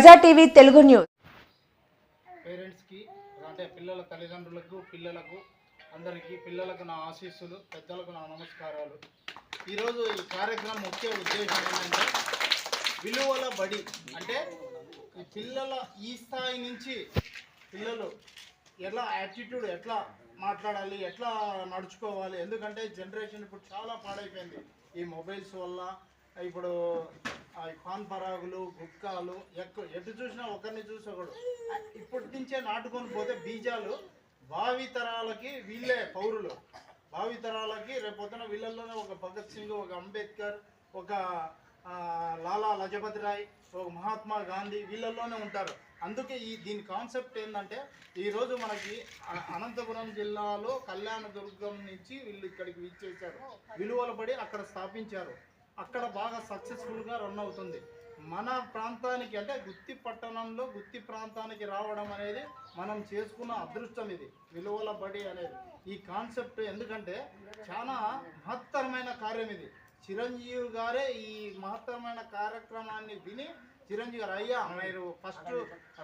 ప్రజా TV Telugu news. పేరెంట్స్కి అంటే పిల్లల తల్లిదండ్రులకు పిల్లలకు అందరికీ పిల్లలకు నా ఆశీస్సులు పెద్దలకు నా నమస్కారాలు. ఈరోజు ఈ కార్యక్రమం ముఖ్య ఉద్దేశం ఏంటంటే విలువల బడి అంటే ఈ పిల్లల ఈ స్థాయి నుంచి పిల్లలు ఎలా యాటిట్యూడ్ ఎట్లా మాట్లాడాలి ఎట్లా నడుచుకోవాలి ఎందుకంటే జనరేషన్ ఇప్పుడు చాలా పాడైపోయింది. ఈ మొబైల్స్ వల్ల ఇప్పుడు పాన్ పరాగులు గుట్కాలు ఎక్కువ ఎటు చూసినా ఒకరిని చూసి ఒకడు ఇప్పటి నుంచే నాటుకొని పోతే బీజాలు భావి తరాలకి వీళ్ళే పౌరులు. భావి తరాలకి రేపొద్దున వీళ్ళల్లోనే ఒక భగత్ సింగ్ ఒక అంబేద్కర్ ఒక లాలా లజపతి రాయ్ ఒక మహాత్మా గాంధీ వీళ్ళల్లోనే ఉంటారు. అందుకే ఈ దీని కాన్సెప్ట్ ఏంటంటే ఈరోజు మనకి అనంతపురం జిల్లాలో కళ్యాణదుర్గం నుంచి వీళ్ళు ఇక్కడికి విచ్చేశారు. విలువలు పడి అక్కడ స్థాపించారు. అక్కడ బాగా సక్సెస్ఫుల్గా రన్ అవుతుంది. మన ప్రాంతానికి అంటే గుత్తి పట్టణంలో గుత్తి ప్రాంతానికి రావడం అనేది మనం చేసుకున్న అదృష్టం ఇది విలువల బడి అనేది. ఈ కాన్సెప్ట్ ఎందుకంటే చాలా మహత్తరమైన కార్యం ఇది. చిరంజీవి గారే ఈ మహత్తరమైన కార్యక్రమాన్ని విని చిరంజీవి గారు అయ్యా మీరు ఫస్ట్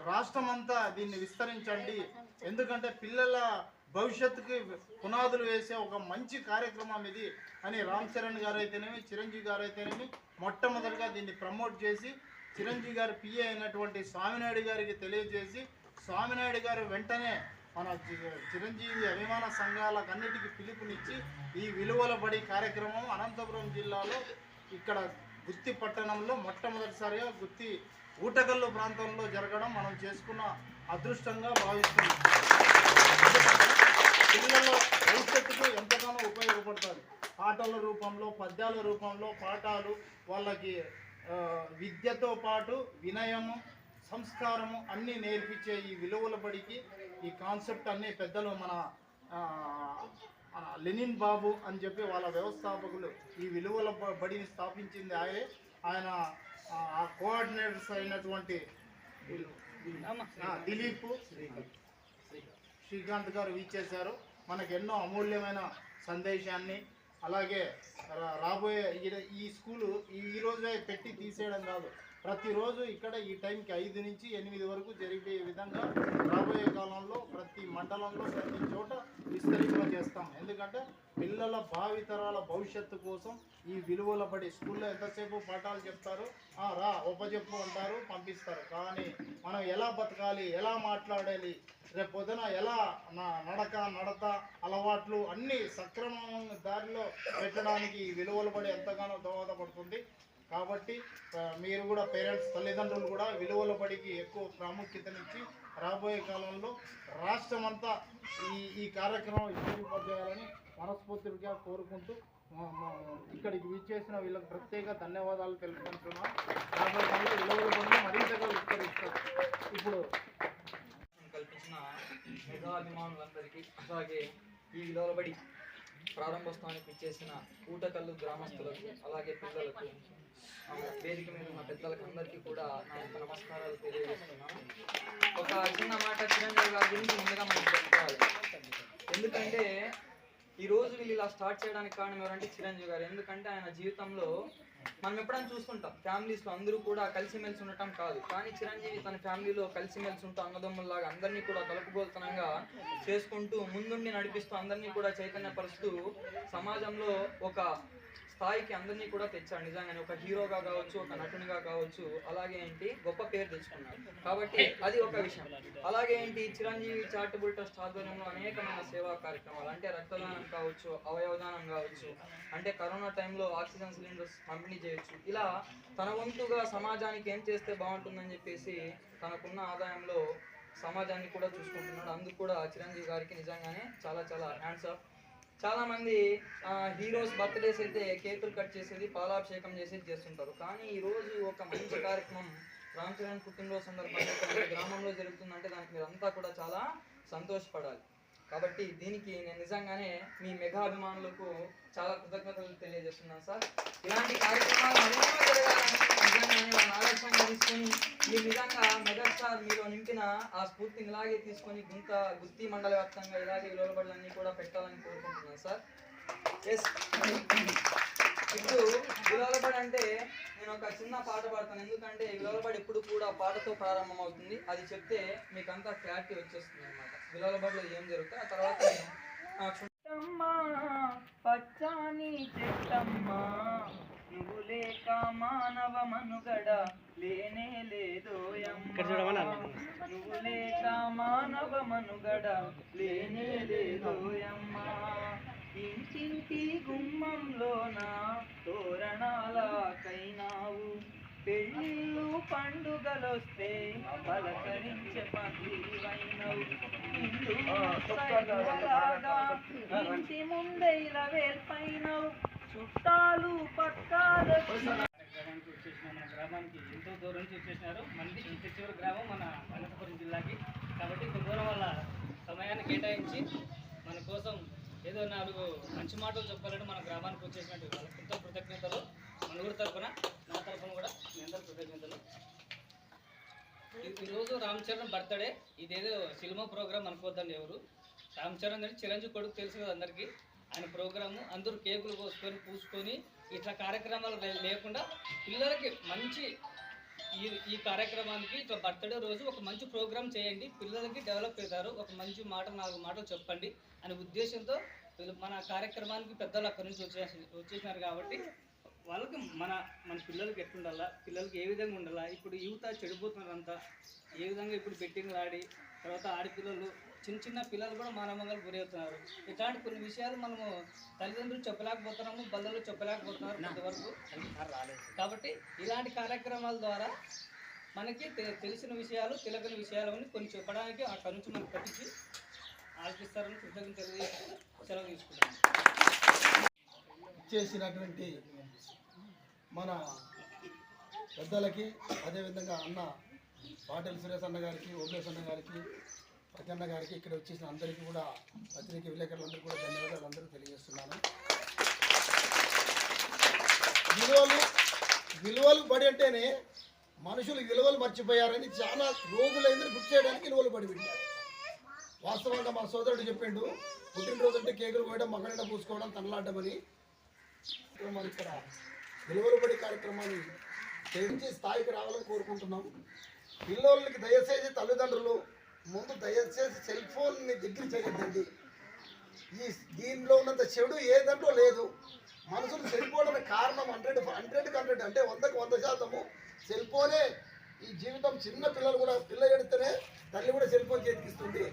రాష్ట్రం అంతా దీన్ని విస్తరించండి. ఎందుకంటే పిల్లల భవిష్యత్తుకి పునాదులు వేసే ఒక మంచి కార్యక్రమం ఇది అని రామ్ చరణ్ గారు అయితేనేమి చిరంజీవి గారు అయితేనేమి మొట్టమొదటిగా దీన్ని ప్రమోట్ చేసి చిరంజీవి గారు పిఏ అయినటువంటి స్వామినాయుడు గారికి తెలియజేసి స్వామినాయుడు గారు వెంటనే మన చిరంజీవి అభిమాన సంఘాలకు అన్నిటికీ పిలుపునిచ్చి ఈ విలువల బడి కార్యక్రమం అనంతపురం జిల్లాలో ఇక్కడ గుత్తి పట్టణంలో మొట్టమొదటిసారిగా గుత్తి ఊటగల్లు ప్రాంతంలో జరగడం మనం చేసుకున్న అదృష్టంగా భావిస్తున్నాం. పిల్లల భవిష్యత్తుకు ఎంతగానో ఉపయోగపడుతుంది పాటల రూపంలో పద్యాల రూపంలో పాఠాలు వాళ్ళకి విద్యతో పాటు వినయము సంస్కారము అన్నీ నేర్పించే ఈ విలువల బడికి ఈ కాన్సెప్ట్ అన్నీ పెద్దలు మన మన లెనిన్ బాబు అని చెప్పి వాళ్ళ వ్యవస్థాపకులు ఈ విలువల బడిని స్థాపించింది ఆయనే ఆయన ఆ, కోఆర్డినేటర్స్ అయినటువంటి దిలీప్ ఆ, దిలీప్. శ్రీకాంత్ గారు ఇచ్చేశారు మనకు ఎన్నో అమూల్యమైన సందేశాన్ని అలాగే రా- రాబోయే ఈ- ఈ స్కూలు ఈ రోజే పెట్టి తీసేయడం కాదు. ప్రతిరోజు ఇక్కడ ఈ టైంకి ఐదు నుంచి ఎనిమిది వరకు జరిగే విధంగా రాబోయే కాలంలో ప్రతి మండలంలో ప్రతి చోట విస్తరి చేస్తాం. ఎందుకంటే పిల్లల భావితరాల భవిష్యత్తు కోసం ఈ విలువల పడి స్కూల్లో ఎంతసేపు పాఠాలు చెప్తారు? రా ఒప్పచెప్పు అంటారు పంపిస్తారు. కానీ మనం ఎలా బతకాలి ఎలా మాట్లాడాలి రేపొద్దున ఎలా నా నడక నడత అలవాట్లు అన్నీ సక్రమం దారిలో పెట్టడానికి ఈ విలువలు పడి ఎంతగానో దోహదపడుతుంది. కాబట్టి మీరు కూడా పేరెంట్స్ తల్లిదండ్రులు కూడా విలువల బడికి ఎక్కువ ప్రాముఖ్యతనిచ్చి రాబోయే కాలంలో రాష్ట్రం అంతా ఈ ఈ కార్యక్రమం విస్తరింపజేయాలని మనస్ఫూర్తిగా కోరుకుంటూ ఇక్కడికి విచ్చేసిన వీళ్ళకి ప్రత్యేక ధన్యవాదాలు తెలుపుకుంటున్నాం. రాబోయే కాలంలో విలువల బడిని మరింతగా విస్తరిస్తారు ఇప్పుడు కల్పించిన మెగాభిమానులందరికీ అలాగే ఈ విలువలబడి ప్రారంభోత్సవానికి ఇచ్చేసిన ఊటకల్లు గ్రామస్తులకు అలాగే పిల్లలకు వేదిక మీద ఉన్న పెద్దలకు అందరికీ కూడా నా యొక్క నమస్కారాలు తెలియజేస్తున్నాను. ఒక చిన్న మాట చిరంజీవి గారి గురించి ముందుగా మనం చెప్పుకోవాలి. ఎందుకంటే ఈ రోజు వీళ్ళు ఇలా స్టార్ట్ చేయడానికి కారణం ఎవరంటే చిరంజీవి గారు. ఎందుకంటే ఆయన జీవితంలో మనం ఎప్పుడైనా చూస్తుంటాం ఫ్యామిలీస్లో అందరూ కూడా కలిసిమెలిసి ఉండటం కాదు. కానీ చిరంజీవి తన ఫ్యామిలీలో కలిసిమెలిసి ఉంటూ అన్నదమ్ముల్లాగా అందరినీ కూడా కలుపుగోలుతనంగా చేసుకుంటూ ముందుండి నడిపిస్తూ అందరినీ కూడా చైతన్యపరుస్తూ సమాజంలో ఒక స్థాయికి అందరినీ కూడా తెచ్చాడు. నిజంగానే ఒక హీరోగా కావచ్చు ఒక నటునిగా కావచ్చు. అలాగే ఏంటి గొప్ప పేరు తెచ్చుకున్నాడు. కాబట్టి అది ఒక విషయం. అలాగే ఏంటి చిరంజీవి చారిటబుల్ ట్రస్ట్ ఆధ్వర్యంలో అనేకమైన సేవా కార్యక్రమాలు అంటే రక్తదానం కావచ్చు అవయవదానం కావచ్చు అంటే కరోనా టైంలో ఆక్సిజన్ సిలిండర్స్ పంపిణీ చేయొచ్చు. ఇలా తన వంతుగా సమాజానికి ఏం చేస్తే బాగుంటుందని చెప్పేసి తనకున్న ఆదాయంలో సమాజాన్ని కూడా చూసుకుంటున్నాడు. అందుకు కూడా చిరంజీవి గారికి నిజంగానే చాలా చాలా హ్యాండ్స్ ఆఫ్ చాలా మంది హీరోస్ బర్త్డేస్ అయితే కేకులు కట్ చేసేది పాలాభిషేకం చేసేది చేస్తుంటారు. కానీ ఈరోజు ఒక మంచి కార్యక్రమం రామ్ చరణ్ పుట్టినరోజు సందర్భంగా గ్రామంలో జరుగుతుందంటే దానికి మీరంతా కూడా చాలా సంతోషపడాలి. కాబట్టి దీనికి నేను నిజంగానే మీ మెగా అభిమానులకు చాలా కృతజ్ఞతలు తెలియజేస్తున్నాను సార్. ఇలాంటి కార్యక్రమాలు జరగాలని నిజంగానే వాళ్ళని ఆదర్శంగా తీసుకొని మీరు నిజంగా మెగాస్టార్ మీలో నింపిన ఆ స్ఫూర్తిని ఇలాగే తీసుకొని గుంత గుత్తి మండల వ్యాప్తంగా ఇలాగే విలువబడులన్నీ కూడా పెట్టాలని కోరుకుంటున్నాను సార్. ఎస్ ఇప్పుడు విలోలబడి అంటే నేను ఒక చిన్న పాట పాడతాను. ఎందుకంటే విలోలబడి ఎప్పుడు కూడా పాటతో ప్రారంభం అవుతుంది అది చెప్తే మీకు అంతా క్లారిటీ వచ్చేస్తుంది అనమాట విలోలబడిలో ఏం జరుగుతుంది ఆ తర్వాత నేను, ఆ, చుట్టమ్మా పచ్చాని చెట్టమ్మా నువ్వు లేక మానవ మనుగడ లేనే లేదోయమ్మా. నువ్వు లేక మానవ మనుగడ లేనే లేదోయమ్మా. ఇంటింటి గుమ్మంలోన తోరణాలకైనావు. పెళ్ళిళ్ళు పండుగలొస్తే పలకరించే సైన్యలాగా ఇంటి ముందైల వేల్పైనవు చుట్టాలు పక్కాలొచ్చి గ్రామానికి వచ్చేసిన మన గ్రామానికి ఎంతో దూరం నుంచి వచ్చేసినారు. మనది ఇంత చివరి గ్రామం మన అనంతపురం జిల్లాకి. కాబట్టి ఇంత దూరం వల్ల సమయాన్ని కేటాయించి మన కోసం ఏదో నాలుగు మంచి మాటలు చెప్పాలని మన గ్రామానికి వచ్చేసినట్టు వాళ్ళకి ఎంతో కృతజ్ఞతలు. మన ఊరి తరఫున నా తరఫున కూడా మీ అందరూ కృతజ్ఞతలు. ఈరోజు రామ్ చరణ్ బర్త్డే. ఇదేదో సినిమా ప్రోగ్రామ్ అనుకోవద్దండి ఎవరు. రామ్ చరణ్ అంటే చిరంజీవి కొడుకు తెలుసు కదా అందరికీ. ఆయన ప్రోగ్రాము అందరూ కేకులు కోసుకొని పూసుకొని ఇట్లా కార్యక్రమాలు లేకుండా పిల్లలకి మంచి ఈ ఈ కార్యక్రమానికి ఇట్లా బర్త్డే రోజు ఒక మంచి ప్రోగ్రామ్ చేయండి. పిల్లలకి డెవలప్ అవుతారు. ఒక మంచి మాట నాలుగు మాటలు చెప్పండి అనే ఉద్దేశంతో వీళ్ళు మన కార్యక్రమానికి పెద్దలు అక్కడి నుంచి వచ్చేసి వచ్చేసినారు కాబట్టి వాళ్ళకి మన మన పిల్లలకి ఎట్లుండాలా? పిల్లలకి ఏ విధంగా ఉండాలా? ఇప్పుడు యువత చెడిపోతున్నారు అంతా ఏ విధంగా ఇప్పుడు బెట్టింగ్లు ఆడి తర్వాత ఆడపిల్లలు చిన్న చిన్న పిల్లలు కూడా మానవంగా గురవుతున్నారు. ఇట్లాంటి కొన్ని విషయాలు మనము తల్లిదండ్రులు చెప్పలేకపోతున్నాము బల్లలు చెప్పలేకపోతున్నారు కొంతవరకు. కాబట్టి ఇలాంటి కార్యక్రమాల ద్వారా మనకి తె- తెలిసిన విషయాలు తెలియని విషయాలని కొన్ని చెప్పడానికి అక్కడ నుంచి మనకు పట్టించి ఆలోచిస్తారని కృతజ్ఞత తెలియజేస్తూ సెలవు తీసుకుంటాను చేసినటువంటి మన పెద్దలకి అదేవిధంగా అన్న పాటల సురేష్ అన్న గారికి ఓపేష్ అన్న గారికి ప్రజన్న గారికి ఇక్కడ వచ్చేసిన అందరికీ కూడా పత్రిక విలేకరులందరూ కూడా ధన్యవాదాలు. అందరూ తెలియజేస్తున్నాను. విలువలు విలువలు బడి అంటేనే మనుషులు విలువలు మర్చిపోయారని చాలా రోజులైందని గుర్తు చేయడానికి విలువలు పడి పెట్టారు. వాస్తవంగా మా సోదరుడు చెప్పిండు పుట్టినరోజు అంటే కేకులు పోయడం మగనిండా పూసుకోవడం తనలాడమని మరి ఇక్కడ విలువలుబడి కార్యక్రమాన్ని పెంచి స్థాయికి రావాలని కోరుకుంటున్నాం. పిల్లలకి దయచేసి తల్లిదండ్రులు ముందు దయచేసి సెల్ ఫోన్ని దగ్గర చేయొద్దండి. ఈ దీనిలో ఉన్నంత చెడు ఏ దాంట్లో లేదు. మనుషులు చెడిపోవడానికి కారణం హండ్రెడ్ హండ్రెడ్కి హండ్రెడ్ అంటే వందకు వంద శాతము. సెల్ ఫోనే ఈ జీవితం చిన్న పిల్లలు కూడా పిల్ల ఎడితేనే తల్లి కూడా సెల్ ఫోన్ చేతికిస్తుంది.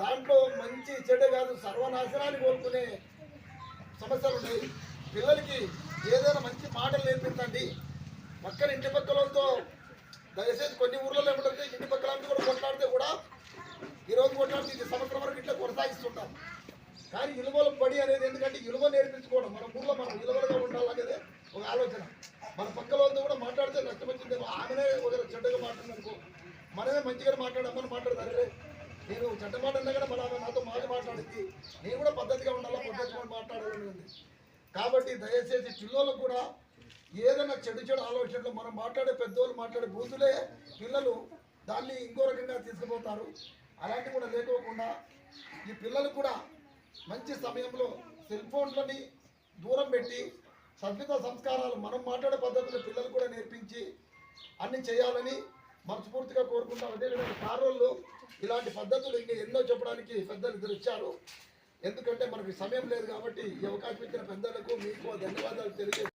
దాంట్లో మంచి చెడు కాదు సర్వనాశనాన్ని కోరుకునే సమస్యలు ఉన్నాయి పిల్లలకి ఏదైనా మంచి మాటలు నేర్పించండి పక్కన ఇంటి పక్కలతో దయచేసి కొన్ని ఊర్లలో ఏమంటే ఇంటి పక్కల కూడా కొట్లాడితే కూడా ఈరోజు కొట్లాడితే ఇది సంవత్సరం వరకు ఇట్లా కొనసాగిస్తుంటాం. కానీ ఇలువల పడి అనేది ఎందుకంటే విలువ నేర్పించుకోవడం మన ఊర్లో మనం విలువలుగా ఉండాలనేది ఒక ఆలోచన. మన పక్కల వాళ్ళతో కూడా మాట్లాడితే నష్టం వచ్చింది ఆమెనే ఒక చెడ్డగా మాట్లాడిననుకో మనమే మంచిగా మాట్లాడమని మాట్లాడతారు. నేను చెడ్డ మాట అన్నా కూడా మన ఆమె నాతో మాట మాట్లాడింది. నేను కూడా పద్ధతిగా ఉండాలా పద్ధతిగా మాట్లాడాలని ఉంది కాబట్టి దయచేసి పిల్లలకు కూడా ఏదైనా చెడు చెడు ఆలోచనలు మనం మాట్లాడే పెద్దోళ్ళు మాట్లాడే బూతులే పిల్లలు దాన్ని ఇంకో రకంగా తీసుకుపోతారు. అలాంటి కూడా లేకోకుండా ఈ పిల్లలు కూడా మంచి సమయంలో సెల్ ఫోన్లని దూరం పెట్టి సభ్యత సంస్కారాలు మనం మాట్లాడే పద్ధతులు పిల్లలు కూడా నేర్పించి అన్ని చేయాలని మనస్ఫూర్తిగా కోరుకుంటాం. అదేవిధంగా కారోళ్ళు ఇలాంటి పద్ధతులు ఇంకా ఎన్నో చెప్పడానికి పెద్దలు ఇద్దరు ఇచ్చారు ఎందుకంటే మనకి సమయం లేదు కాబట్టి ఈ అవకాశం ఇచ్చిన పెద్దలకు మీకు ధన్యవాదాలు తెలియజేస్తాను